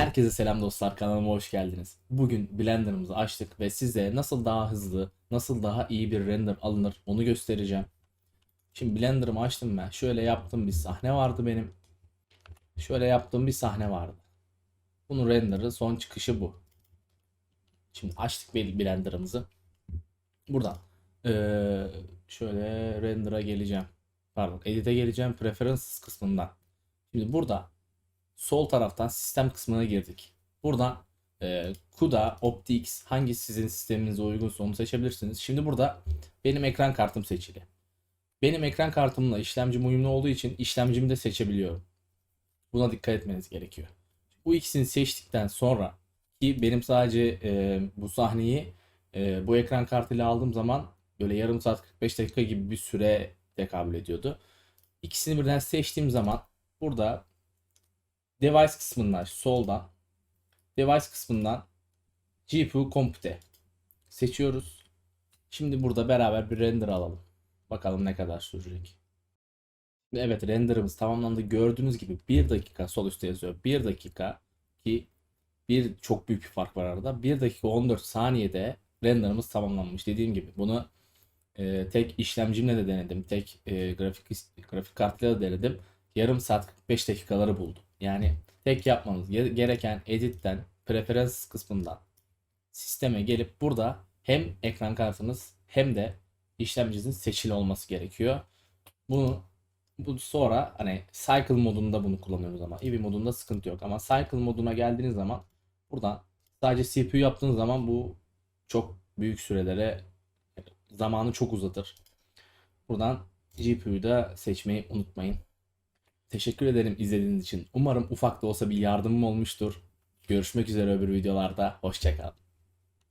Herkese selam dostlar kanalıma hoş geldiniz. Bugün Blender'ımızı açtık ve size nasıl daha hızlı, nasıl daha iyi bir render alınır onu göstereceğim. Şimdi Blender'ımı açtım ben. Şöyle yaptığım bir sahne vardı benim. Şöyle yaptığım bir sahne vardı. Bunun render'ı son çıkışı bu. Şimdi açtık Blender'ımızı. Buradan eee, şöyle render'a geleceğim. Pardon, edit'e geleceğim preferences kısmından. Şimdi burada sol taraftan sistem kısmına girdik. Buradan e, CUDA, OptiX hangi sizin sisteminize uygunsa onu seçebilirsiniz. Şimdi burada benim ekran kartım seçili. Benim ekran kartımla işlemcim uyumlu olduğu için işlemcimi de seçebiliyorum. Buna dikkat etmeniz gerekiyor. Bu ikisini seçtikten sonra ki benim sadece e, bu sahneyi e, bu ekran kartıyla aldığım zaman böyle yarım saat 45 dakika gibi bir süre tekabül ediyordu. İkisini birden seçtiğim zaman burada device kısmından soldan device kısmından GPU Compute seçiyoruz. Şimdi burada beraber bir render alalım. Bakalım ne kadar sürecek. Evet renderımız tamamlandı. Gördüğünüz gibi 1 dakika sol üstte yazıyor. 1 dakika ki bir çok büyük bir fark var arada. 1 dakika 14 saniyede renderımız tamamlanmış. Dediğim gibi bunu e, tek işlemcimle de denedim. Tek e, grafik grafik kartıyla da denedim. Yarım saat 45 dakikaları buldu. Yani tek yapmanız ge- gereken editten, preferans kısmından sisteme gelip burada hem ekran kartınız hem de işlemcinizin seçili olması gerekiyor. Bunu bu sonra hani cycle modunda bunu kullanıyoruz ama EV modunda sıkıntı yok ama cycle moduna geldiğiniz zaman buradan sadece CPU yaptığınız zaman bu çok büyük sürelere zamanı çok uzatır. Buradan GPU'yu da seçmeyi unutmayın. Teşekkür ederim izlediğiniz için. Umarım ufak da olsa bir yardımım olmuştur. Görüşmek üzere öbür videolarda. Hoşçakalın.